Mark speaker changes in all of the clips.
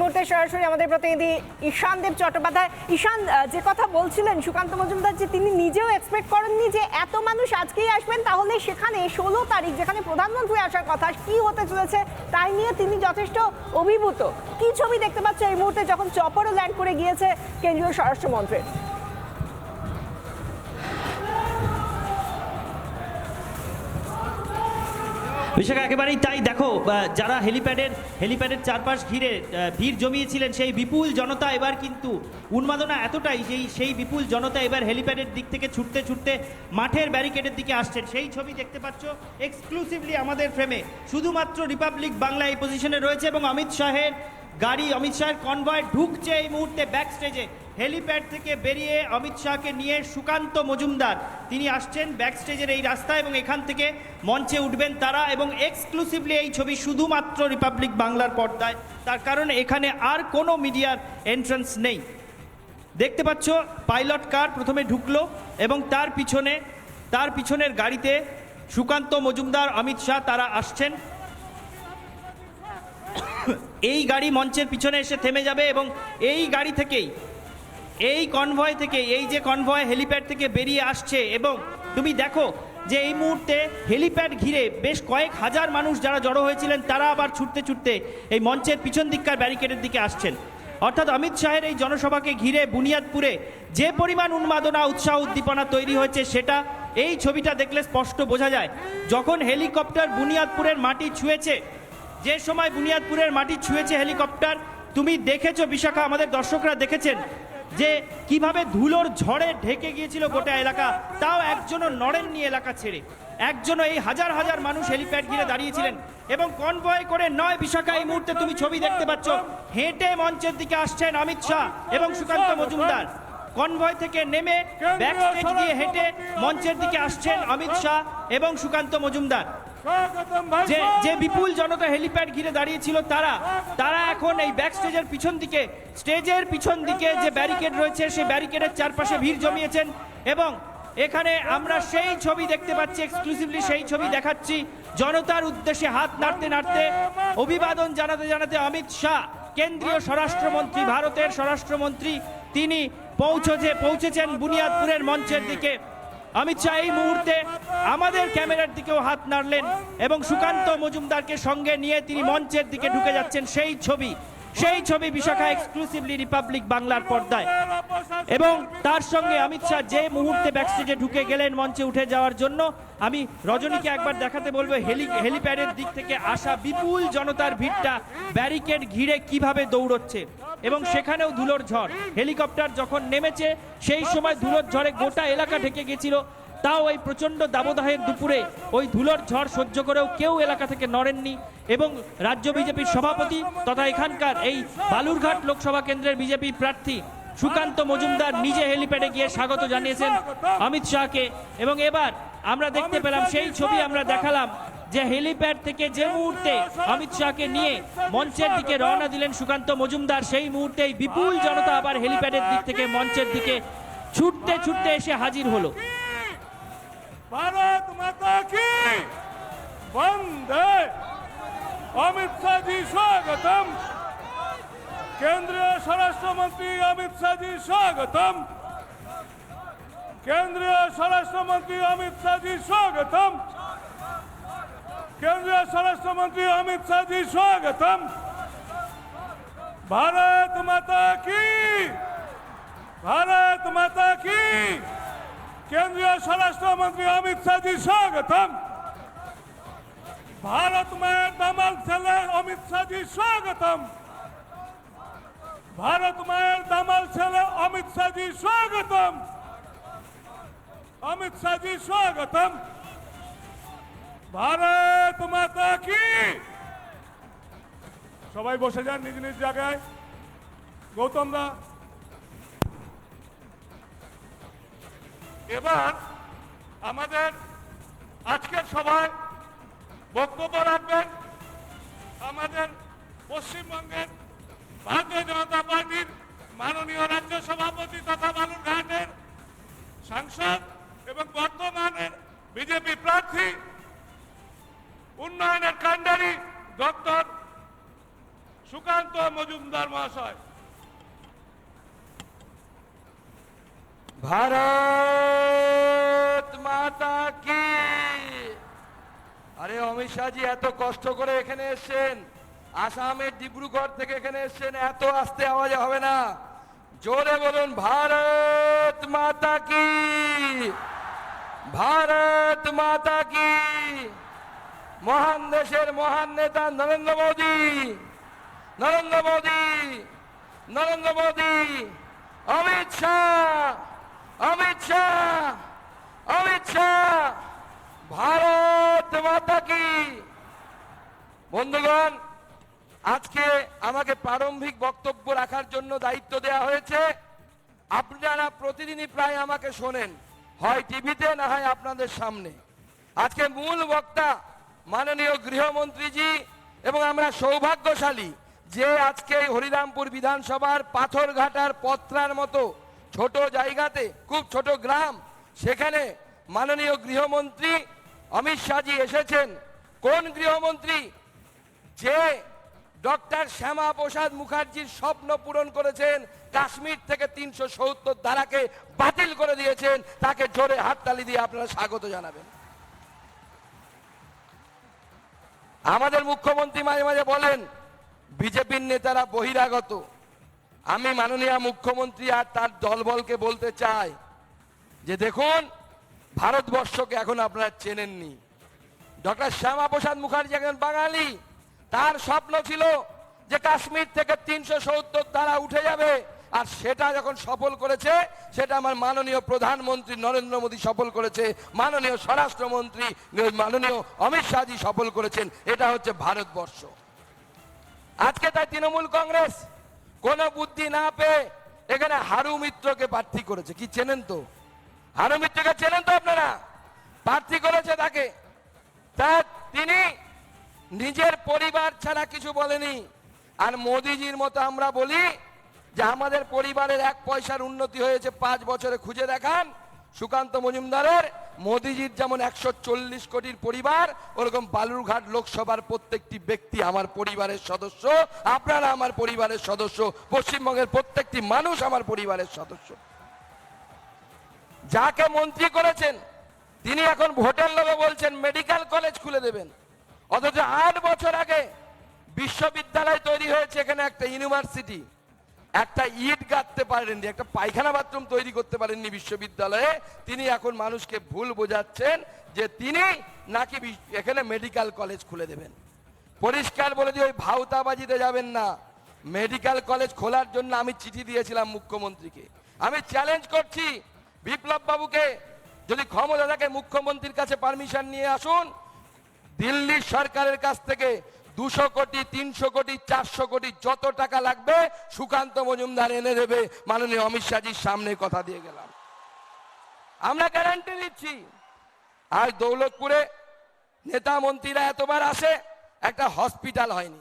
Speaker 1: মুহূর্তে সরাসরি আমাদের প্রতিনিধি ঈশান দেব চট্টোপাধ্যায়। ঈশান যে কথা বলছিলেন সুকান্ত মজুমদার যে তিনি নিজেও এক্সপেক্ট করেননি যে এত মানুষ আজকেই আসবেন, তাহলে সেখানে ষোলো তারিখ যেখানে প্রধানমন্ত্রী আসার কথা, কি হতে চলেছে তাই নিয়ে তিনি যথেষ্ট অভিভূত। কি ছবি দেখতে পাচ্ছ এই মুহূর্তে যখন চপরও ল্যান্ড করে গিয়েছে কেন্দ্রীয় স্বরাষ্ট্রমন্ত্রী?
Speaker 2: বিশাখা একেবারেই তাই। দেখো যারা হেলিপ্যাডের হেলিপ্যাডের চারপাশ ঘিরে ভিড় জমিয়েছিলেন সেই বিপুল জনতা এবার কিন্তু উন্মাদনা এতটাই যেই সেই বিপুল জনতা এবার হেলিপ্যাডের দিক থেকে ছুটতে ছুটতে মাঠের ব্যারিকেডের দিকে আসছেন। সেই ছবি দেখতে পাচ্ছ এক্সক্লুসিভলি আমাদের ফ্রেমে শুধুমাত্র রিপাবলিক বাংলা এই পজিশনে রয়েছে এবং অমিত শাহের গাড়ি, অমিত শাহের কনভয় ঢুকছে এই মুহূর্তে ব্যাক স্টেজে হেলিপ্যাড থেকে বেরিয়ে অমিত শাহকে নিয়ে সুকান্ত মজুমদার। তিনি আসছেন ব্যাক স্টেজের এই রাস্তায় এবং এখান থেকে মঞ্চে উঠবেন তারা এবং এক্সক্লুসিভলি এই ছবি শুধুমাত্র রিপাবলিক বাংলার পর্দায়। তার কারণ এখানে আর কোনো মিডিয়ার এন্ট্রান্স নেই। দেখতে পাচ্ছ পাইলট কার প্রথমে ঢুকলো এবং তার পিছনে, তার পিছনের গাড়িতে সুকান্ত মজুমদার, অমিত শাহ তারা আসছেন। এই গাড়ি মঞ্চের পিছনে এসে থেমে যাবে এবং এই গাড়ি থেকেই এই কনভয় থেকে, এই যে কনভয় হেলিপ্যাড থেকে বেরিয়ে আসছে এবং তুমি দেখো যে এই মুহূর্তে হেলিপ্যাড ঘিরে বেশ কয়েক হাজার মানুষ যারা জড়ো হয়েছিলেন, তারা আবার ছুটতে ছুটতে এই মঞ্চের পিছন দিককার ব্যারিকেডের দিকে আসছেন। অর্থাৎ অমিত শাহের এই জনসভাকে ঘিরে বুনিয়াদপুরে যে পরিমাণ উন্মাদনা, উৎসাহ, উদ্দীপনা তৈরি হয়েছে, সেটা এই ছবিটা দেখলে স্পষ্ট বোঝা যায়। যখন হেলিকপ্টার বুনিয়াদপুরের মাটি ছুঁয়েছে, যে সময় বুনিয়াদপুরের মাটি ছুঁয়েছে হেলিকপ্টার, তুমি দেখেছ, বিশাখা, আমাদের দর্শকরা দেখেছেন যে কীভাবে ধুলোর ঝড়ে ঢেকে গিয়েছিল গোটা এলাকা তাও একজনও নড়েননি এলাকা ছেড়ে। একজনও এই হাজার হাজার মানুষ হেলিপ্যাড ঘিরে দাঁড়িয়েছিলেন এবং কনভয় করে নয় বিশাখা এই মুহূর্তে তুমি ছবি দেখতে পাচ্ছ। হেঁটে মঞ্চের দিকে আসছেন অমিত শাহ এবং সুকান্ত মজুমদার। কনভয় থেকে নেমে ব্যাক স্টেজ দিয়ে হেঁটে মঞ্চের দিকে আসছেন অমিত শাহ এবং সুকান্ত মজুমদার। যে যে বিপুল জনতা হেলিপ্যাড ঘিরে দাঁড়িয়েছিল তারা তারা এখন এই ব্যাক স্টেজের পিছন দিকে স্টেজের পিছন দিকে যে ব্যারিকেড রয়েছে সেই ব্যারিকেডের চারপাশে ভিড় জমিয়েছেন এবং এখানে আমরা সেই ছবি দেখতে পাচ্ছি এক্সক্লুসিভলি সেই ছবি দেখাচ্ছি। জনতার উদ্দেশ্যে হাত নাড়তে নাড়তে অভিবাদন জানাতে জানাতে অমিত শাহ কেন্দ্রীয় স্বরাষ্ট্রমন্ত্রী ভারতের স্বরাষ্ট্রমন্ত্রী তিনি পৌঁছেছে পৌঁছেছেন বুনিয়াদপুরের মঞ্চের দিকে। অমিত শাহ এই মুহূর্তে আমাদের ক্যামেরার দিকেও হাত নাড়লেন এবং সুকান্ত মজুমদারকে সঙ্গে নিয়ে তিনি মঞ্চের দিকে ঢুকে যাচ্ছেন সেই ছবি। সেই ছবি বিশাখা এক্সক্লুসিভলি রিপাবলিক বাংলার পর্দায়। এবং তার সঙ্গে অমিত শাহ যে মুহূর্তে ব্যাকস্টেজে ঢুকে গেলেন মঞ্চে উঠে যাওয়ার জন্য, আমি রজনীকে একবার দেখাতে বলব হেলি হেলিপ্যাডের দিক থেকে আসা বিপুল জনতার ভিড়টা ব্যারিকেড ঘিরে কীভাবে দৌড়চ্ছে। এবং সেখানেও ধুলোর ঝড়। হেলিকপ্টার যখন নেমেছে, সেই সময় ধুলোর ঝড়ে গোটা এলাকা ঢেকে গেছিল তাও এই প্রচণ্ড দাবদাহের দুপুরে ওই ধুলোর ঝড় সহ্য করেও কেউ এলাকা থেকে নড়েননি এবং রাজ্য বিজেপির সভাপতি তথা এখানকার এই বালুরঘাট লোকসভা কেন্দ্রের বিজেপি প্রার্থী সুকান্ত মজুমদার নিজে হেলিপ্যাডে গিয়ে স্বাগত জানিয়েছেন অমিত শাহকে। এবং এবার আমরা দেখতে পেলাম, সেই ছবি আমরা দেখালাম যে হেলিপ্যাড থেকে যে মুহূর্তে অমিত শাহকে নিয়ে মঞ্চের দিকে রওনা দিলেন সুকান্ত মজুমদার, সেই মুহূর্তেই বিপুল জনতা আবার হেলিপ্যাডের দিক থেকে মঞ্চের দিকে ছুটতে ছুটতে এসে হাজির হলো।
Speaker 3: ভারত মাতা কি? বন্দে। অমিত শাহজি, স্বাগতম। কেন্দ্রীয় স্বরাষ্ট্রমন্ত্রী অমিত শাহজি, স্বাগতম। কেন্দ্রীয় স্বরাষ্ট্রমন্ত্রী অমিত শাহজি, স্বাগতম। केंद्रीय स्वराष्ट्र मंत्री કેન્દ્રીય સ્વરાષ્ટ્ર મંત્રી અમિત શાહજી સ્વાગતમ ભારત માતા કી ભારત માતા કી કેન્દ્રીય સ્વરાષ્ટ્ર મંત્રી અમિત શાહજી સ્વાગતમ ભારત મેં દમલ છેલ્લે અમિત શાહજી સ્વાગતમ ભારત মায়ের দামাল ছেলে অমিত শাহজি স্বাগতম অমিত শাহজি স্বাগতম ভারত ভারত মাতা কি? সবাই বসে যান নিজ নিজ জায়গায়। গৌতম দা। এবার আমাদের আজকের সভায় বক্তব্য রাখবেন আমাদের পশ্চিমবঙ্গের ভারতীয় জনতা পার্টির মাননীয় রাজ্য সভাপতি তথা বালুরঘাটের সাংসদ এবং বর্তমানের বিজেপি প্রার্থী উন্নয়নের কাণ্ডারি ডক্টর সুকান্ত মজুমদার মহাশয়।
Speaker 4: ভারত মাতা কি? আরে অমিত শাহজি, এত কষ্ট করে এখানে এসেছেন। আসামের ডিব্রুগড় থেকে এখানে এসেছেন, এত আস্তে আওয়াজ হবে না। জোরে বলুন, ভারত মাতা কি? ভারত মাতা কি? মহান দেশের মহান নেতা নরেন্দ্র মোদী। নরেন্দ্র মোদী নরেন্দ্র মোদী, অমিত শাহ অমিত শাহ অমিত শাহ। ভারত মাতা কি? বন্ধুগণ, আজকে আমাকে প্রারম্ভিক বক্তব্য রাখার জন্য দায়িত্ব দেওয়া হয়েছে। আপনারা প্রতিদিনই প্রায় আমাকে শোনেন, হয় টিভিতে না হয় আপনাদের সামনে। আজকে মূল বক্তা মাননীয় গৃহমন্ত্রীজি এবং আমরা সৌভাগ্যশালী যে আজকে হরিরামপুর বিধানসভার পাথরঘাটার পত্রার মতো ছোট জায়গাতে, খুব ছোট গ্রাম, সেখানে মাননীয় গৃহমন্ত্রী অমিত শাহজি এসেছেন। কোন গৃহমন্ত্রী? যে ডক্টর শ্যামা প্রসাদ মুখার্জির স্বপ্ন পূরণ করেছেন, কাশ্মীর থেকে তিনশো সত্তর ধারাকে বাতিল করে দিয়েছেন, তাকে জোরে হাততালি দিয়ে আপনারা স্বাগত জানাবেন। আমাদের মুখ্যমন্ত্রী মাঝে মাঝে বলেন, বিজেপির নেতারা বহিরাগত। আমি মাননীয় মুখ্যমন্ত্রী আর তার দলবলকে বলতে চাই যে দেখুন, ভারতবর্ষকে এখন আপনারা চেনেননি। ডক্টর শ্যামা প্রসাদ মুখার্জি একজন বাঙালি। তার স্বপ্ন ছিল যে কাশ্মীর থেকে তিনশো সত্তর তারা উঠে যাবে। আর সেটা যখন সফল করেছে, সেটা আমার মাননীয় প্রধানমন্ত্রী নরেন্দ্র মোদী সফল করেছে, মাননীয় স্বরাষ্ট্রমন্ত্রী, মাননীয় অমিত শাহজি সফল করেছেন, এটা হচ্ছে ভারতবর্ষ। আজকে তাই তৃণমূল কংগ্রেস কোনো বুদ্ধি না পেয়ে এখানে হারু মিত্রকে প্রার্থী করেছে। কি চেনেন তো? হারু মিত্রকে চেনেন তো আপনারা? প্রার্থী করেছে তাকে। তা তিনি নিজের পরিবার ছাড়া কিছু বলেনি। আর মোদিজির মতো আমরা বলি যে আমাদের পরিবারের এক পয়সার উন্নতি হয়েছে পাঁচ বছরে খুঁজে দেখান। সুকান্ত মজুমদারের, মোদিজির যেমন একশো চল্লিশ কোটির পরিবার, ওরকম বালুরঘাট লোকসভার প্রত্যেকটি ব্যক্তি আমার পরিবারের সদস্য, আপনারা আমার পরিবারের সদস্য, পশ্চিমবঙ্গের প্রত্যেকটি মানুষ আমার পরিবারের সদস্য। যাকে মন্ত্রী করেছেন, তিনি এখন ভোটের লোভে বলছেন, মেডিকেল কলেজ খুলে দেবেন। অথচ আট বছর আগে বিশ্ববিদ্যালয় তৈরি হয়েছে এখানে একটা ইউনিভার্সিটি। একটা ইট গাঁথতে পারেননি, একটা পায়খানা বাথরুম তৈরি করতে পারেননি বিশ্ববিদ্যালয়ে। তিনি এখন মানুষকে ভুল বোঝাচ্ছেন যে তিনি নাকি এখানে মেডিকেল কলেজ খুলে দেবেন। পরিষ্কার বলে দিয়ে ওই ভাউতাবাজিতে যাবেন না। মেডিকেল কলেজ খোলার জন্য আমি চিঠি দিয়েছিলাম মুখ্যমন্ত্রীকে। আমি চ্যালেঞ্জ করছি বিপ্লব বাবুকে যদি ক্ষমতা থাকে মুখ্যমন্ত্রীর কাছে পারমিশন নিয়ে আসুন। দিল্লি সরকারের কাছ থেকে দুশো কোটি, তিনশো কোটি, চারশো কোটি যত টাকা লাগবে, সুকান্ত মজুমদার এনে দেবে। মাননীয় অমিত শাহজির সামনে কথা দিয়ে গেলাম। আমরা গ্যারান্টি দিচ্ছি। আর দৌলতপুরে নেতা মন্ত্রীরা এতবার আসে, একটা হসপিটাল হয়নি।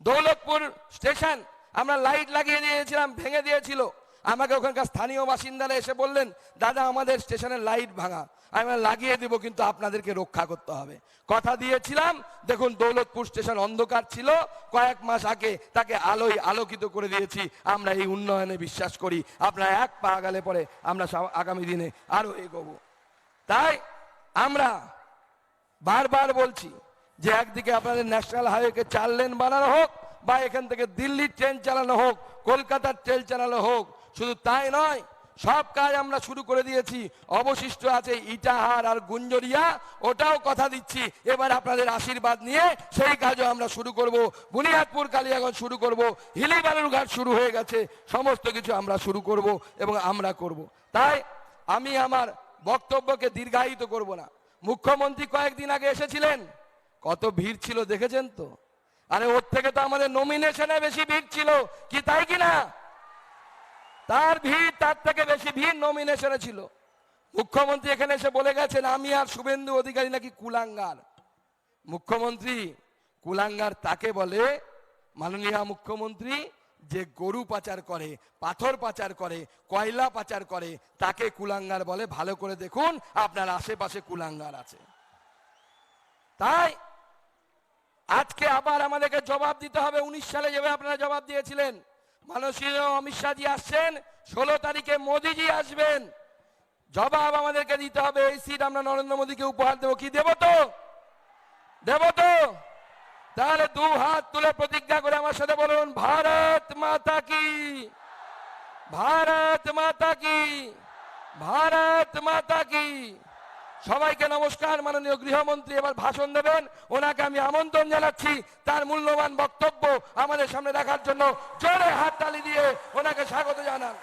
Speaker 4: দৌলতপুর স্টেশন আমরা লাইট লাগিয়ে দিয়েছিলাম, ভেঙে দিয়েছিল। আমাকে ওখানকার স্থানীয় বাসিন্দারা এসে বললেন, দাদা, আমাদের স্টেশনের লাইট ভাঙা। আমি লাগিয়ে দিব, কিন্তু আপনাদেরকে রক্ষা করতে হবে। কথা দিয়েছিলাম, দেখুন দৌলতপুর স্টেশন অন্ধকার ছিল। কয়েক মাস আগে তাকে আলোয় আলোকিত করে দিয়েছি। আমরা এই উন্নয়নে বিশ্বাস করি। আপনারা এক পা গেলে পরে আমরা আগামী দিনে আরও এগোবো। তাই আমরা বারবার বলছি যে, একদিকে আপনাদের ন্যাশনাল হাইওয়েকে চার লেন বানানো হোক, বা এখান থেকে দিল্লির ট্রেন চালানো হোক, কলকাতার ট্রেন চালানো হোক শুধু তাই নয়, সব কাজ আমরা শুরু করে দিয়েছি। অবশিষ্ট আছে ইটাহার আর গুঞ্জরিয়া, ওটাও কথা দিচ্ছি। এবার আপনাদের আশীর্বাদ নিয়ে সেই কাজও আমরা শুরু করব। বুনিয়াদপুর, কালিয়াগঞ্জ শুরু করব। হিলি বালুরঘাট শুরু হয়ে গেছে। সমস্ত কিছু আমরা শুরু করব এবং আমরা করব। তাই আমি আমার বক্তব্যকে দীর্ঘায়িত করব না। মুখ্যমন্ত্রী কয়েকদিন আগে এসেছিলেন। কত ভিড় ছিল, দেখেছেন তো? আরে ওর থেকে তো আমাদের নমিনেশনে বেশি ভিড় ছিল। কি তাই কি না? তার ভিড় তার থেকে বেশি ভিড় নমিনেশনে ছিল। মুখ্যমন্ত্রী এখানে এসে বলে গেছেন, আমি আর শুভেন্দু অধিকারী নাকি কুলাঙ্গার? মুখ্যমন্ত্রী কুলাঙ্গার তাকে বলে, মাননীয় মুখ্যমন্ত্রী, যে গরু পাচার করে, পাথর পাচার করে, কয়লা পাচার করে, তাকে কুলাঙ্গার বলে। ভালো করে দেখুন, আপনার আশেপাশে কুলাঙ্গার আছে। তাই আজকে আবার আমাদেরকে জবাব দিতে হবে। উনিশ সালে যেভাবে আপনারা জবাব দিয়েছিলেন মাননীয় অমিত শাহজি আসছেন, ষোলো তারিখে মোদিজি আসবেন। জবাব আমাদেরকে দিতে হবে, এই সিট আমরা নরেন্দ্র মোদীকে উপহার দেবো। কি দেবো তো? দেবো তো? তাহলে দু হাত তুলে প্রতিজ্ঞা করে আমার সাথে বলুন, ভারত মাতা কি? ভারত মাতা কি? ভারত মাতা কি? সবাইকে নমস্কার, মাননীয় গৃহমন্ত্রী, এবার ভাষণ দেবেন। ওনাকে আমি আমন্ত্রণ জানাচ্ছি, তার মূল্যবান বক্তব্য আমাদের সামনে রাখার জন্য। জোরে হাততালি দিয়ে ওনাকে স্বাগত জানান।